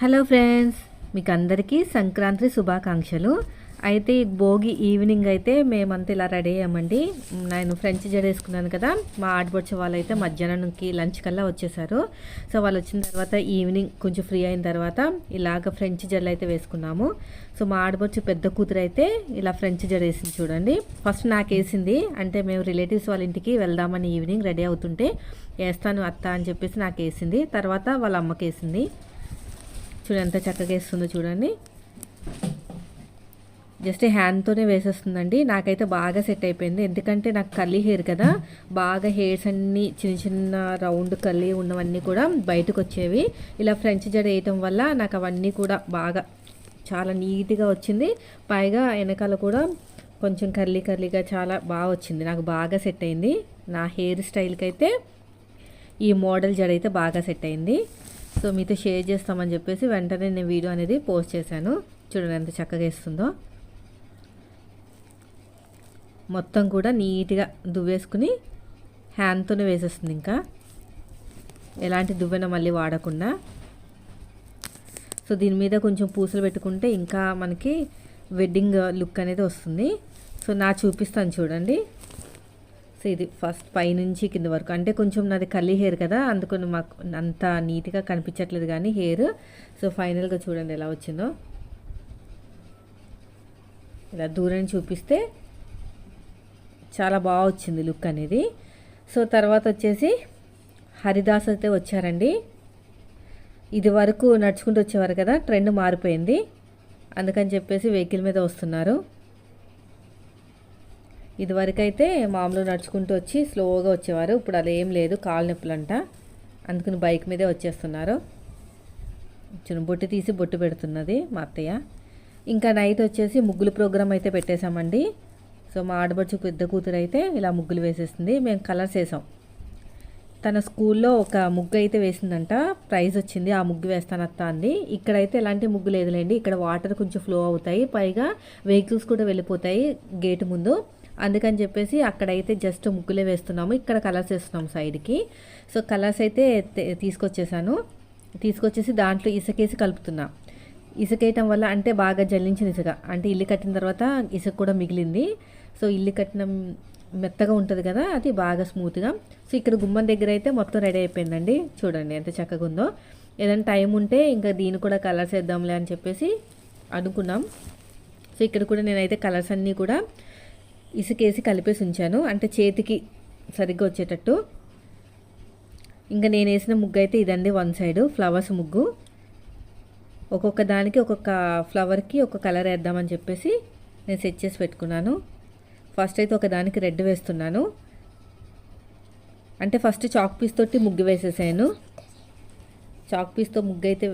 Hello friends మీకు అందరికీ సంక్రాంతి శుభాకాంక్షలు. అయితే ఈ భోగి ఈవినింగ్ అయితే మేమంతా ఇలా రెడీ అయ్యామండి. నేను ఫ్రెంచ్ జడ వేసుకున్నాను కదా మా ఆడపడిచే వాళ్ళు అయితే మధ్యాహ్నంకి లంచ్ కల్లా వచ్చేసారు. సో వాళ్ళు వచ్చిన తర్వాత ఈవినింగ్ కొంచెం ఫ్రీ అయిన తర్వాత ఇలాగ ఫ్రెంచ్ జడలు అయితే వేసుకున్నాము. సో మా ఆడపడుచు పెద్ద కూతురు అయితే ఇలా ఫ్రెంచ్ జడ వేసింది చూడండి. ఫస్ట్ నాకు వేసింది అంటే మేము రిలేటివ్స్ వాళ్ళ ఇంటికి వెళ్దామని ఈవినింగ్ రెడీ అవుతుంటే వేస్తాను అత్త అని చెప్పేసి నాకు వేసింది. తర్వాత వాళ్ళ అమ్మకి వేసింది. చూడండి ఎంత చక్కగా వేస్తుందో చూడండి. జస్ట్ హ్యాండ్తోనే వేసేస్తుందండి. నాకైతే బాగా సెట్ అయిపోయింది. ఎందుకంటే నాకు కర్లీ హెయిర్ కదా. బాగా హెయిర్స్ అన్నీ చిన్న చిన్న రౌండ్ కర్లీ ఉన్నవన్నీ కూడా బయటకు వచ్చేవి. ఇలా ఫ్రెంచ్ జడ వేయటం వల్ల నాకు అవన్నీ కూడా బాగా చాలా నీట్గా వచ్చింది. పైగా వెనకాల కూడా కొంచెం కర్లీ కర్లీగా చాలా బాగా వచ్చింది. నాకు బాగా సెట్ అయింది. నా హెయిర్ స్టైల్కి అయితే ఈ మోడల్ జడ అయితే బాగా సెట్ అయింది. సో మీతో షేర్ చేస్తామని చెప్పేసి వెంటనే నేను వీడియో అనేది పోస్ట్ చేశాను. చూడండి ఎంత చక్కగా వేస్తుందో. మొత్తం కూడా నీట్గా దువ్వేసుకుని హ్యాండ్తోనే వేసేస్తుంది ఇంకా. ఎలాంటి దువ్వెన మళ్ళీ వాడకుండా. సో దీని మీద కొంచెం పూసలు పెట్టుకుంటే ఇంకా మనకి వెడ్డింగ్ లుక్ అనేది వస్తుంది. సో నా చూపిస్తాను చూడండి. సో ఇది ఫస్ట్ పైనుంచి కింద వరకు. అంటే కొంచెం నాది కర్లీ హెయిర్ కదా అందుకని మాకు అంత నీట్గా కనిపించట్లేదు కానీ హెయిర్ సో ఫైనల్గా చూడండి ఎలా వచ్చిందో. ఇలా దూరం చూపిస్తే చాలా బాగా వచ్చింది లుక్ అనేది. సో తర్వాత వచ్చేసి హరిదాస్ అయితే వచ్చారండి. ఇది వరకు నడుచుకుంటూ వచ్చేవారు కదా ట్రెండ్ మారిపోయింది. అందుకని చెప్పేసి వెహికల్ మీద వస్తున్నారు. ఇదివరకైతే మామూలు నడుచుకుంటూ వచ్చి స్లోగా వచ్చేవారు. ఇప్పుడు అలా ఏం లేదు. కాలు నొప్పులంట. అందుకని బైక్ మీదే వచ్చేస్తున్నారు. చిన్న బొట్టు తీసి బొట్టు పెడుతున్నది మా అత్తయ్య. ఇంకా నైట్ వచ్చేసి ముగ్గులు ప్రోగ్రామ్ అయితే పెట్టేశామండి. సో మా ఆడబడుచు పెద్ద కూతురు అయితే ఇలా ముగ్గులు వేసేస్తుంది మేము కలర్స్ వేసాం. తన స్కూల్లో ఒక ముగ్గు అయితే వేసిందంట. ప్రైజ్ వచ్చింది. ఆ ముగ్గు వేస్తానత్త అంది. ఇక్కడైతే ఎలాంటి ముగ్గు లేదులేండి. ఇక్కడ వాటర్ కొంచెం ఫ్లో అవుతాయి. పైగా వెహికల్స్ కూడా వెళ్ళిపోతాయి గేట్ ముందు. అందుకని చెప్పేసి అక్కడైతే జస్ట్ ముగ్గులే వేస్తున్నాము. ఇక్కడ కలర్స్ వేస్తున్నాము సైడ్కి. సో కలర్స్ అయితే తీసుకొచ్చేసాను. తీసుకొచ్చేసి దాంట్లో ఇసుకేసి కలుపుతున్నా. ఇసుకేయటం వల్ల అంటే బాగా జల్లించిన ఇసుక. అంటే ఇల్లు కట్టిన తర్వాత ఇసుక కూడా మిగిలింది. సో ఇల్లు కట్టిన మెత్తగా ఉంటుంది కదా అది బాగా స్మూత్గా. సో ఇక్కడ గుమ్మం దగ్గర అయితే మొత్తం రెడీ అయిపోయిందండి. చూడండి ఎంత చక్కగా ఉందో. ఏదైనా టైం ఉంటే ఇంకా దీన్ని కూడా కలర్స్ వేద్దాంలే అని చెప్పేసి అనుకున్నాం. సో ఇక్కడ కూడా నేనైతే కలర్స్ అన్నీ కూడా ఇసుకేసి కలిపేసి ఉంచాను. అంటే చేతికి సరిగ్గా వచ్చేటట్టు. ఇంకా నేను వేసిన ముగ్గు అయితే ఇదండి వన్ సైడ్ ఫ్లవర్స్ ముగ్గు. ఒక్కొక్క దానికి ఒక్కొక్క ఫ్లవర్కి ఒక కలర్ వేద్దామని చెప్పేసి నేను సెట్ చేసి పెట్టుకున్నాను. ఫస్ట్ అయితే ఒక దానికి రెడ్ వేస్తున్నాను. అంటే ఫస్ట్ చాక్ పీస్ తోటి ముగ్గు వేసేసాను. చాక్ పీస్తో ముగ్గు అయితే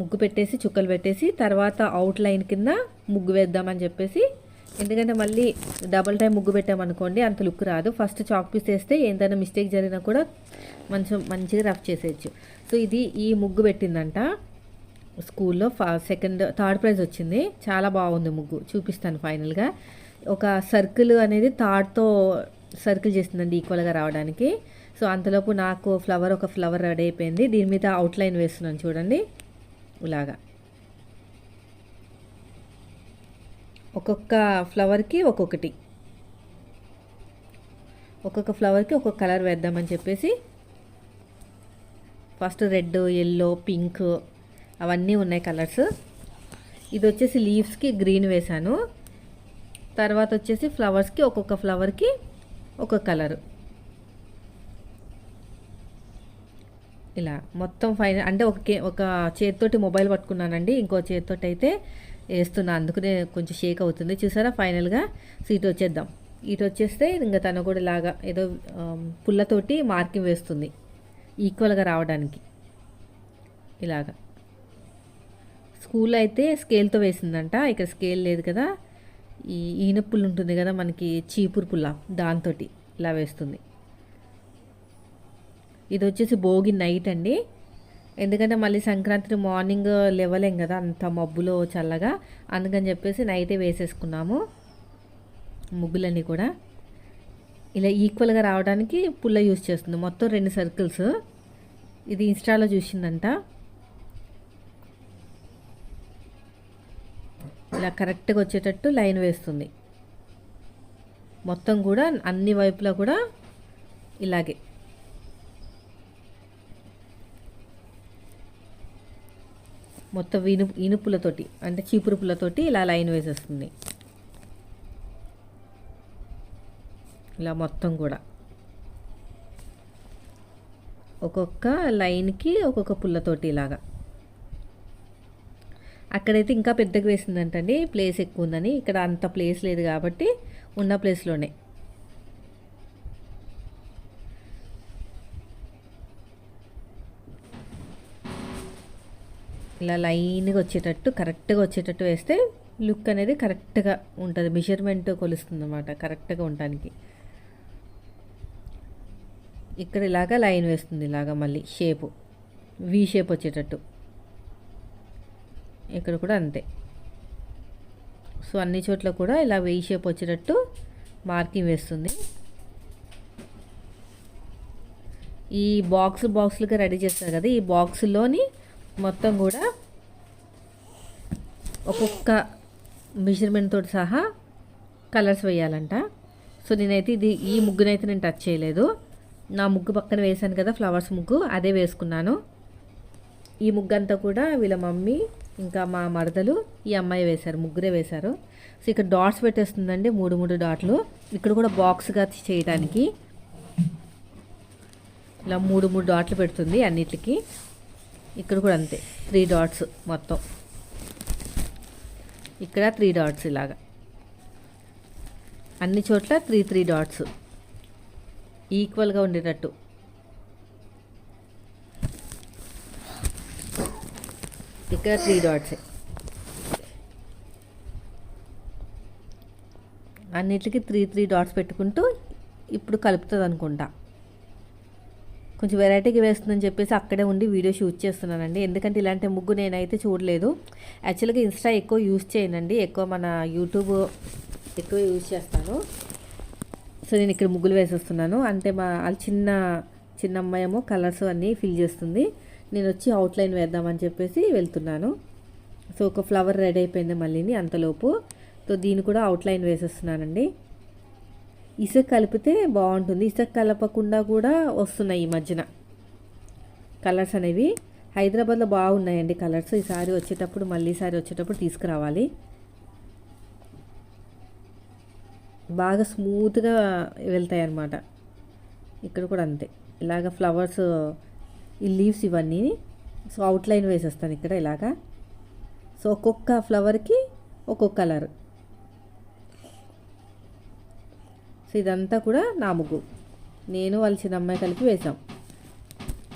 ముగ్గు పెట్టేసి చుక్కలు పెట్టేసి తర్వాత అవుట్ లైన్ కింద ముగ్గు వేద్దామని చెప్పేసి ఎందుకంటే మళ్ళీ డబల్ టైం ముగ్గు పెట్టామనుకోండి అంత లుక్ రాదు. ఫస్ట్ చాక్ పీస్ వేస్తే ఏదైనా మిస్టేక్ జరిగినా కూడా మంచి మంచిగా రఫ్ చేసేయచ్చు. సో ఇది ఈ ముగ్గు పెట్టిందంట. స్కూల్లో ఫా సెకండ్ థర్డ్ ప్రైజ్ వచ్చింది. చాలా బాగుంది ముగ్గు. చూపిస్తాను ఫైనల్గా ఒక సర్కిల్ అనేది థర్డ్తో సర్కిల్ చేసిందండి ఈక్వల్గా రావడానికి. సో అంతలోపు నాకు ఫ్లవర్ ఒక ఫ్లవర్ రెడీ అయిపోయింది. దీని మీద అవుట్లైన్ వేస్తున్నాను చూడండి. ఇలాగా. ఒక్కొక్క ఫ్లవర్కి ఒక్కొక్కటి. ఒక్కొక్క ఫ్లవర్కి ఒక్కొక్క కలర్ వేద్దామని చెప్పేసి ఫస్ట్ రెడ్ ఎల్లో పింక్ అవన్నీ ఉన్నాయి కలర్స్. ఇది వచ్చేసి లీవ్స్కి గ్రీన్ వేశాను. తర్వాత వచ్చేసి ఫ్లవర్స్కి ఒక్కొక్క ఫ్లవర్కి ఒక్కొక్క కలర్. ఇలా మొత్తం ఫైన్ అంటే ఒక ఒక చేతితోటి మొబైల్ పట్టుకున్నానండి. ఇంకో చేతితోటి అయితే వేస్తున్నా అందుకనే కొంచెం షేక్ అవుతుంది. చూసారా? ఫైనల్గా సీట్ వచ్చేద్దాం. ఇటు వచ్చేస్తే ఇంకా తను కూడా ఇలాగా ఏదో పుల్లతోటి మార్కింగ్ వేస్తుంది. ఈక్వల్గా రావడానికి. ఇలాగా. స్కూల్లో అయితే స్కేల్తో వేసిందంట. ఇక్కడ స్కేల్ లేదు కదా. ఈ ఈన పుల్ల ఉంటుంది కదా మనకి చీపురు పుల్ల దాంతో ఇలా వేస్తుంది. ఇది వచ్చేసి భోగి నైట్ అండి. ఎందుకంటే మళ్ళీ సంక్రాంతి మార్నింగ్ లేవలేం కదా అంత మబ్బులో చల్లగా. అందుకని చెప్పేసి నైటే వేసేసుకున్నాము ముగ్గులన్నీ కూడా. ఇలా ఈక్వల్గా రావడానికి పుల్ల యూస్ చేస్తుంది మొత్తం రెండు సర్కిల్స్ ఇది ఇన్స్టాలో చూసిందంట. ఇలా కరెక్ట్గా వచ్చేటట్టు లైన్ వేస్తుంది. మొత్తం కూడా అన్ని వైపులా కూడా ఇలాగే. మొత్తం ఇనుపు ఇనుపులతోటి అంటే చీపురుపులతోటి ఇలా లైన్ వేసేస్తుంది. ఇలా మొత్తం కూడా. ఒక్కొక్క లైన్కి ఒక్కొక్క పుల్లతోటి ఇలాగా. అక్కడైతే ఇంకా పెద్దగా వేసిందంటండి ప్లేస్ ఎక్కువ ఉందని. ఇక్కడ అంత ప్లేస్ లేదు కాబట్టి ఉన్న ప్లేస్లోనే. ఇలా లైన్గా వచ్చేటట్టు కరెక్ట్గా వచ్చేటట్టు వేస్తే లుక్ అనేది కరెక్ట్గా ఉంటుంది. మెజర్మెంట్ కొలుస్తుంది అనమాట కరెక్ట్గా ఉండటానికి ఇక్కడ ఇలాగా లైన్ వేస్తుంది ఇలాగా మళ్ళీ షేపు. వి షేప్ వచ్చేటట్టు. ఇక్కడ కూడా అంతే. సో అన్ని చోట్ల కూడా ఇలా వెయ్యి షేప్ వచ్చేటట్టు మార్కింగ్ వేస్తుంది. ఈ బాక్స్ బాక్స్లుగా రెడీ చేస్తారు కదా ఈ బాక్స్లోని మొత్తం కూడా ఒక్కొక్క మెజర్మెంట్ తోటి సహా కలర్స్ వేయాలంట. సో నేనైతే ఇది ఈ ముగ్గునైతే నేను టచ్ చేయలేదు. నా ముగ్గు పక్కన వేశాను కదా ఫ్లవర్స్ ముగ్గు అదే వేసుకున్నాను. ఈ ముగ్గు అంతా కూడా వీళ్ళ మమ్మీ ఇంకా మా మరదలు ఈ అమ్మాయి వేశారు ముగ్గురే వేశారు. సో ఇక్కడ డాట్స్ పెట్టేస్తుందండి మూడు మూడు డాట్లు ఇక్కడ కూడా బాక్స్గా చేయడానికి. ఇలా మూడు మూడు డాట్లు పెడుతుంది అన్నిటికి. ఇక్కడ కూడా అంతే. త్రీ డాట్స్ మొత్తం. ఇక్కడ త్రీ డాట్స్ ఇలాగా. అన్ని చోట్ల త్రీ త్రీ డాట్స్ ఈక్వల్గా ఉండేటట్టు. ఇక్కడ త్రీ డాట్స్ అన్నిటికీ త్రీ త్రీ డాట్స్ పెట్టుకుంటూ ఇప్పుడు కలుపుతుంది అనుకుంటా. కొంచెం వెరైటీగా వేస్తుందని చెప్పేసి అక్కడే ఉండి వీడియో షూట్ చేస్తున్నానండి. ఎందుకంటే ఇలాంటి ముగ్గు నేనైతే చూడలేదు. యాక్చువల్గా ఇన్స్టా ఎక్కువ యూజ్ చేయనండి. ఎక్కువ మన యూట్యూబ్ ఎక్కువ యూజ్ చేస్తాను. సో నేను ఇక్కడ ముగ్గులు వేసేస్తున్నాను. అంటే మా వాళ్ళ చిన్న చిన్న అమ్మాయేమో కలర్స్ అన్నీ ఫిల్ చేస్తుంది. నేను వచ్చి అవుట్లైన్ వేద్దామని చెప్పేసి వెళ్తున్నాను. సో ఒక ఫ్లవర్ రెడీ అయిపోయింది మళ్ళీని అంతలోపు. సో దీన్ని కూడా అవుట్లైన్ వేసేస్తున్నానండి. ఇసుక కలిపితే బాగుంటుంది. ఇసుక కలపకుండా కూడా వస్తున్నాయి ఈ మధ్యన. కలర్స్ అనేవి హైదరాబాద్లో బాగున్నాయండి కలర్స్ ఈసారి వచ్చేటప్పుడు మళ్ళీ ఈసారి వచ్చేటప్పుడు తీసుకురావాలి. బాగా స్మూత్గా వెళ్తాయి అన్నమాట ఇక్కడ కూడా అంతే. ఇలాగ ఫ్లవర్స్ ఈ లీవ్స్ ఇవన్నీ సో అవుట్లైన్ వేసేస్తాను ఇక్కడ ఇలాగా. సో ఒక్కొక్క ఫ్లవర్కి ఒక్కొక్క కలర్ సో ఇదంతా కూడా నా ముగ్గు. నేను వాళ్ళ చిన్న అమ్మాయి కలిపి వేసాం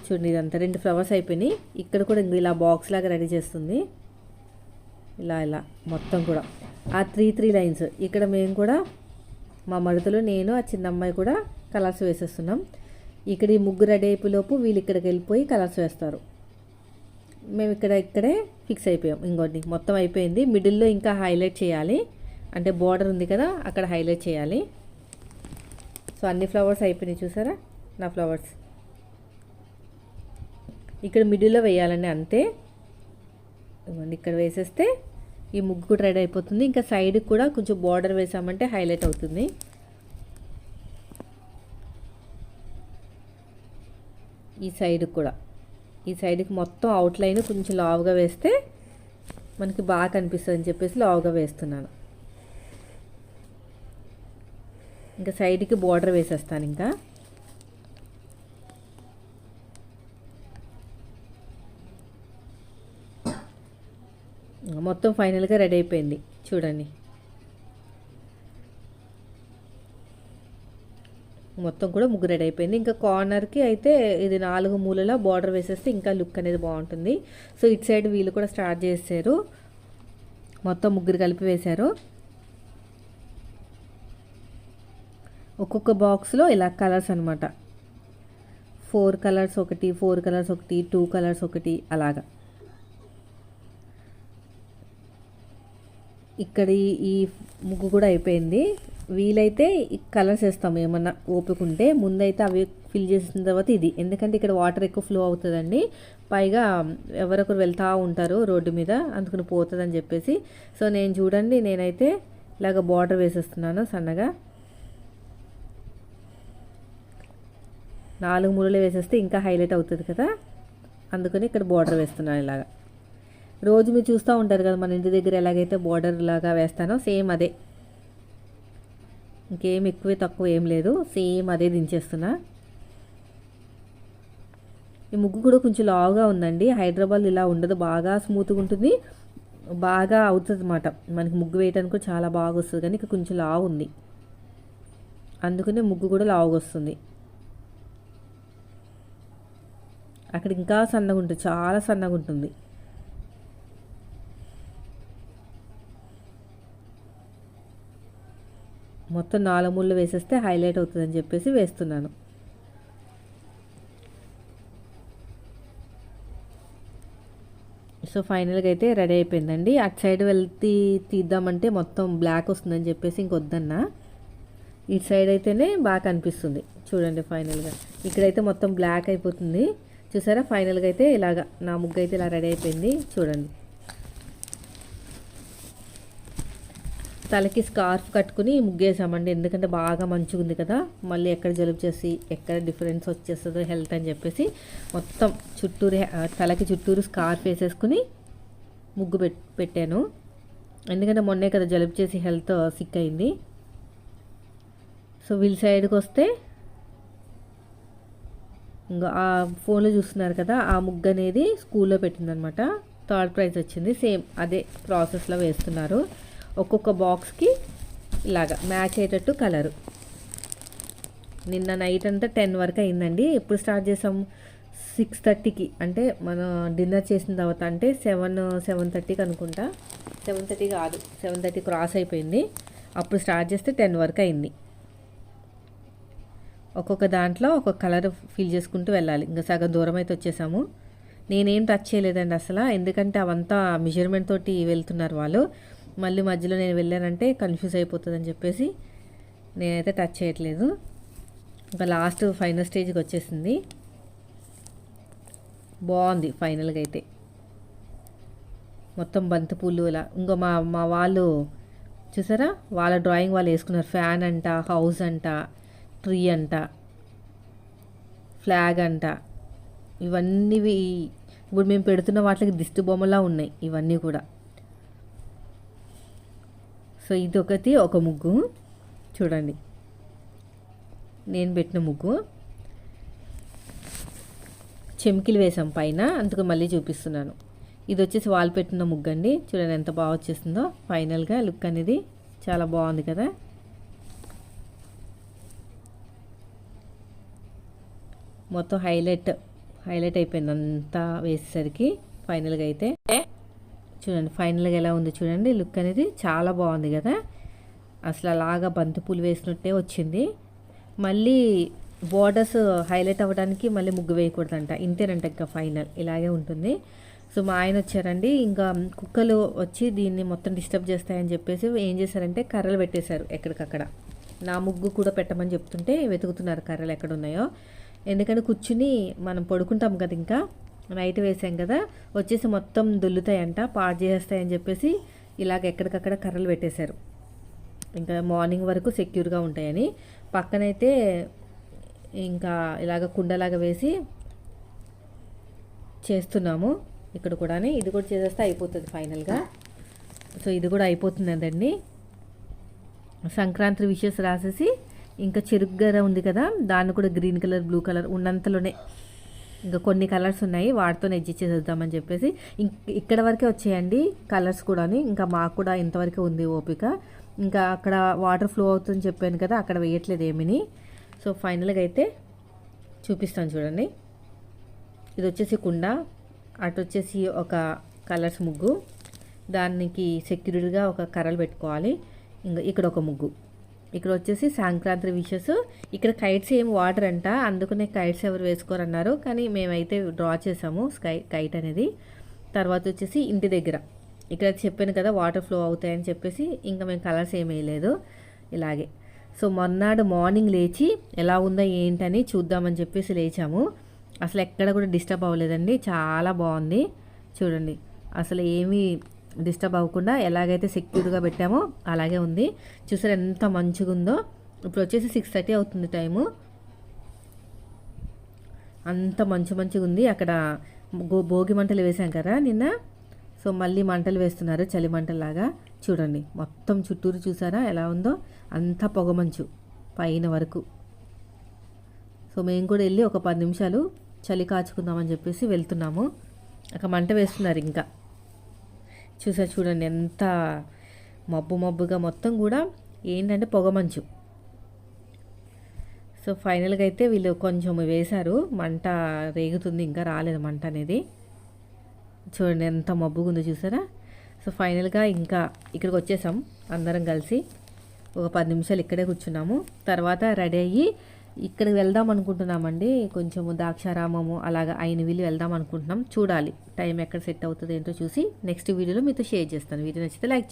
చూడండి ఇదంతా రెండు ఫ్లవర్స్ అయిపోయినాయి. ఇక్కడ కూడా ఇంక ఇలా బాక్స్ లాగా రెడీ చేస్తుంది. ఇలా ఇలా మొత్తం కూడా. ఆ త్రీ త్రీ లైన్స్ ఇక్కడ మేము కూడా మా మడతలు నేను ఆ చిన్న అమ్మాయి కూడా కలర్స్ వేసేస్తున్నాం. ఇక్కడ ఈ ముగ్గు రెడీ అయిపోయేలోపు వీళ్ళు ఇక్కడికి వెళ్ళిపోయి కలర్స్ వేస్తారు. మేము ఇక్కడ ఇక్కడే ఫిక్స్ అయిపోయాం. ఇంకోటి మొత్తం అయిపోయింది. మిడిల్లో ఇంకా హైలైట్ చేయాలి. అంటే బార్డర్ ఉంది కదా అక్కడ హైలైట్ చేయాలి. సో అన్ని ఫ్లవర్స్ అయిపోయినాయి చూసారా? నా ఫ్లవర్స్. ఇక్కడ మిడిల్లో వేయాలండి అంతే. ఇవ్వండి ఇక్కడ వేసేస్తే ఈ ముగ్గు కూడా రెడీ అయిపోతుంది. ఇంకా సైడ్కి కూడా కొంచెం బార్డర్ వేసామంటే హైలైట్ అవుతుంది. ఈ సైడ్కి కూడా. ఈ సైడ్కి మొత్తం అవుట్లైన్ కొంచెం లావుగా వేస్తే మనకి బాగా కనిపిస్తుంది అని చెప్పేసి లావుగా వేస్తున్నాను. ఇంకా సైడ్కి బార్డర్ వేసేస్తాను ఇంకా. మొత్తం ఫైనల్గా రెడీ అయిపోయింది. చూడండి. మొత్తం కూడా ముగ్గు రెడీ అయిపోయింది. ఇంకా కార్నర్కి అయితే ఇది నాలుగు మూలలో బార్డర్ వేసేస్తే ఇంకా లుక్ అనేది బాగుంటుంది. సో ఇటు సైడ్ వీళ్ళు కూడా స్టార్ట్ చేశారు. మొత్తం ముగ్గురు కలిపి వేశారు. ఒక్కొక్క బాక్స్లో ఇలా కలర్స్ అనమాట ఫోర్ కలర్స్ ఒకటి ఫోర్ కలర్స్ ఒకటి టూ కలర్స్ ఒకటి అలాగా. ఇక్కడ ఈ ముగ్గు కూడా అయిపోయింది. వీలైతే కలర్స్ వేస్తాము ఏమన్నా ఓపిక ఉంటే ముందైతే అవి ఫిల్ చేసిన తర్వాత ఇది. ఎందుకంటే ఇక్కడ వాటర్ ఎక్కువ ఫ్లో అవుతుందండి. పైగా ఎవరొకరు వెళ్తూ ఉంటారు రోడ్డు మీద అందుకని పోతుందని చెప్పేసి. సో నేను చూడండి నేనైతే ఇలాగ బార్డర్ వేసేస్తున్నాను సన్నగా. నాలుగు మూలలు వేసేస్తే ఇంకా హైలైట్ అవుతుంది కదా? అందుకని ఇక్కడ బార్డర్ వేస్తున్నాను ఇలాగా. రోజు మీరు చూస్తూ ఉంటారు కదా మన ఇంటి దగ్గర ఎలాగైతే బార్డర్ లాగా వేస్తానో సేమ్ అదే. ఇంకేం ఎక్కువ తక్కువ ఏం లేదు సేమ్ అదే దించేస్తున్నా. ఈ ముగ్గు కూడా కొంచెం లావుగా ఉందండి. హైదరాబాద్ ఇలా ఉండదు బాగా స్మూత్గా ఉంటుంది. బాగా అవుతుంది అన్నమాట మనకి ముగ్గు వేయడానికి కూడా చాలా బాగా వస్తుంది కానీ ఇక కొంచెం లావు ఉంది. అందుకనే ముగ్గు కూడా లావుగా వస్తుంది. అక్కడ ఇంకా సన్నగా ఉంటుంది చాలా సన్నగా ఉంటుంది. మొత్తం నాలుగు ముళ్ళు వేసేస్తే హైలైట్ అవుతుందని చెప్పేసి వేస్తున్నాను. సో ఫైనల్గా అయితే రెడీ అయిపోయిందండి. అటు సైడ్ వెళ్తే తీద్దామంటే మొత్తం బ్లాక్ వస్తుందని చెప్పేసి ఇంకొద్దన్నా. ఇటు సైడ్ అయితేనే బాగా కనిపిస్తుంది. చూడండి ఫైనల్గా. ఇక్కడైతే మొత్తం బ్లాక్ అయిపోతుంది. చూసారా? ఫైనల్గా అయితే ఇలాగా నా ముగ్గు అయితే ఇలా రెడీ అయిపోయింది. చూడండి. తలకి స్కార్ఫ్ కట్టుకుని ముగ్గేసామండి. ఎందుకంటే బాగా మంచిగా ఉంది కదా. మళ్ళీ ఎక్కడ జలుబు చేసి ఎక్కడ డిఫరెన్స్ వచ్చేస్తుందో హెల్త్ అని చెప్పేసి మొత్తం చుట్టూరు తలకి చుట్టూరు స్కార్ఫ్ వేసేసుకుని ముగ్గు పెట్టాను. ఎందుకంటే మొన్నే కదా జలుబు చేసి హెల్త్ సిక్ అయింది. సో వీళ్ళ సైడ్కి వస్తే ఇంకా ఆ ఫోన్లో చూస్తున్నారు కదా ఆ ముగ్గు అనేది స్కూల్లో పెట్టిందనమాట. థర్డ్ ప్రైజ్ వచ్చింది. సేమ్ అదే ప్రాసెస్లో వేస్తున్నారు. ఒక్కొక్క బాక్స్కి ఇలాగా మ్యాచ్ అయ్యేటట్టు కలరు. నిన్న నైట్ అంతా టెన్ వరకు అయిందండి. ఎప్పుడు స్టార్ట్ చేసాం? సిక్స్ థర్టీకి. అంటే మనం డిన్నర్ చేసిన తర్వాత అంటే సెవెన్ సెవెన్ థర్టీకి అనుకుంటా. సెవెన్ థర్టీ కాదు సెవెన్ థర్టీ క్రాస్ అయిపోయింది. అప్పుడు స్టార్ట్ చేస్తే టెన్ వరకు అయింది. ఒక్కొక్క దాంట్లో ఒక్కొక్క కలర్ ఫిల్ చేసుకుంటూ వెళ్ళాలి. ఇంకా సగం దూరం అయితే వచ్చేసాము. నేనేం టచ్ చేయలేదండి అసలు. ఎందుకంటే అవంతా మెజర్మెంట్ తోటి వెళ్తున్నారు వాళ్ళు. మళ్ళీ మధ్యలో నేను వెళ్ళానంటే కన్ఫ్యూజ్ అయిపోతుందని చెప్పేసి నేనైతే టచ్ చేయట్లేదు. ఇంకా లాస్ట్ ఫైనల్ స్టేజ్కి వచ్చేసింది. బాగుంది ఫైనల్గా అయితే. మొత్తం బంతిపూలు ఇలా. ఇంకా మా మా వాళ్ళు చూసారా? వాళ్ళ డ్రాయింగ్ వాళ్ళు వేసుకున్నారు. ఫ్యాన్ అంట హౌస్ అంట. ట్రీ అంట ఫ్లాగ్ అంట ఇవన్నీ ఇప్పుడు మేము పెడుతున్న వాటికి దిష్టి బొమ్మలా ఉన్నాయి ఇవన్నీ కూడా. సో ఇది ఒకటి ఒక ముగ్గు. చూడండి. నేను పెట్టిన ముగ్గు. చెమికిలు వేసాం పైన అందుకు మళ్ళీ చూపిస్తున్నాను. ఇది వచ్చేసి వాళ్ళు పెట్టిన ముగ్గు అండి చూడండి ఎంత బాగా వచ్చేసిందో ఫైనల్గా లుక్ అనేది చాలా బాగుంది కదా. మొత్తం హైలైట్ హైలైట్ అయిపోయింది. అంతా వేసేసరికి ఫైనల్గా అయితే చూడండి ఫైనల్గా ఎలా ఉంది చూడండి. లుక్ అనేది చాలా బాగుంది కదా. అసలు అలాగా బంతిపూలు వేసినట్టే వచ్చింది. మళ్ళీ బోర్డర్స్ హైలైట్ అవ్వడానికి మళ్ళీ ముగ్గు వేయకూడదంట. ఇంతేనంట ఇంకా ఫైనల్. ఇలాగే ఉంటుంది. సో మా ఆయన వచ్చారండి. ఇంకా కుక్కలు వచ్చి దీన్ని మొత్తం డిస్టర్బ్ చేస్తాయని చెప్పేసి ఏం చేశారంటే కర్రలు పెట్టేశారు ఎక్కడికక్కడ. నా ముగ్గు కూడా పెట్టమని చెప్తుంటే వెతుకుతున్నారు కర్రలు ఎక్కడ ఉన్నాయో ఎందుకంటే కూర్చుని మనం పడుకుంటాం కదా ఇంకా నైట్ వేసాం కదా వచ్చేసి మొత్తం దొల్లుతాయంట పాడు చేస్తాయని చెప్పేసి ఇలాగ ఎక్కడికక్కడ కర్రలు పెట్టేశారు. ఇంకా మార్నింగ్ వరకు సెక్యూర్గా ఉంటాయని. పక్కనైతే ఇంకా ఇలాగ కుండలాగా వేసి చేస్తున్నాము ఇక్కడ కూడా ఇది కూడా చేసేస్తే అయిపోతుంది ఫైనల్గా. సో ఇది కూడా అయిపోతుంది అయిపోతుందండి సంక్రాంతి విషెస్ రాసేసి ఇంకా చెరుగ్గర ఉంది కదా దాన్ని కూడా గ్రీన్ కలర్ బ్లూ కలర్ ఉన్నంతలోనే ఇంకా కొన్ని కలర్స్ ఉన్నాయి వాటితో ఎడ్జ్ చేసేద్దామని చెప్పేసి. ఇక్కడ వరకే వచ్చేయండి కలర్స్ కూడా ఇంకా మాకు కూడా ఇంతవరకే ఉంది ఓపిక. ఇంకా అక్కడ వాటర్ ఫ్లో అవుతుందని చెప్పాను కదా అక్కడ వేయట్లేదు ఏమిని. సో ఫైనల్గా అయితే చూపిస్తాను చూడండి. ఇది వచ్చేసి కుండ అటు వచ్చేసి ఒక కలర్స్ ముగ్గు. దానికి సెక్యూరిటీగా ఒక కర్రలు పెట్టుకోవాలి. ఇంకా ఇక్కడ ఒక ముగ్గు. ఇక్కడ వచ్చేసి సంక్రాంతి విషెస్ ఇక్కడ కైట్స్ ఏం వాటర్ అంట అందుకనే కైట్స్ ఎవరు వేసుకోరన్నారు. కానీ మేమైతే డ్రా చేసాము స్కై కైట్ అనేది. తర్వాత వచ్చేసి ఇంటి దగ్గర. ఇక్కడ చెప్పాను కదా వాటర్ ఫ్లో అవుతాయని చెప్పేసి ఇంకా మేము కలర్స్ ఏం వేయలేదు. ఇలాగే. సో మొన్నాడు మార్నింగ్ లేచి ఎలా ఉందో ఏంటని చూద్దామని చెప్పేసి లేచాము. అసలు ఎక్కడ కూడా డిస్టర్బ్ అవ్వలేదండి. చాలా బాగుంది. చూడండి. అసలు ఏమీ డిస్టర్బ్ అవ్వకుండా ఎలాగైతే సెక్యూర్గా పెట్టామో అలాగే ఉంది. చూసారు ఎంత మంచిగా ఉందో ఇప్పుడు వచ్చేసి సిక్స్ థర్టీ అవుతుంది టైము అంత మంచి మంచిగా ఉంది అక్కడ గో- భోగి మంటలు వేసాం కదా నిన్న. సో మళ్ళీ మంటలు వేస్తున్నారు చలి మంటలాగా చూడండి మొత్తం చుట్టూరు చూసారా ఎలా ఉందో. అంతా పొగమంచు పైన వరకు. సో మేము కూడా వెళ్ళి ఒక పది నిమిషాలు చలి కాచుకుందామని చెప్పేసి వెళ్తున్నాము. అక్కడ మంట వేస్తున్నారు ఇంకా. చూసా చూడండి ఎంత మబ్బు మబ్బుగా మొత్తం కూడా ఏంటంటే పొగమంచు సో ఫైనల్గా అయితే వీళ్ళు కొంచెం వేశారు. మంట రేగుతుంది ఇంకా రాలేదు మంట అనేది. చూడండి ఎంత మబ్బుగా ఉందో చూసారా? సో ఫైనల్గా ఇంకా ఇక్కడికి వచ్చేసాం అందరం కలిసి. ఒక పది నిమిషాలు ఇక్కడే కూర్చున్నాము. తర్వాత రెడీ అయ్యి ఇక్కడికి వెళ్దాం అనుకుంటున్నామండి. కొంచెము ద్రాక్షారామము అలాగా అయిన వీళ్ళు వెళ్దాం అనుకుంటున్నాం. చూడాలి టైం ఎక్కడ సెట్ అవుతుంది ఏంటో చూసి నెక్స్ట్ వీడియోలో మీతో షేర్ చేస్తాను. వీడియో నచ్చితే లైక్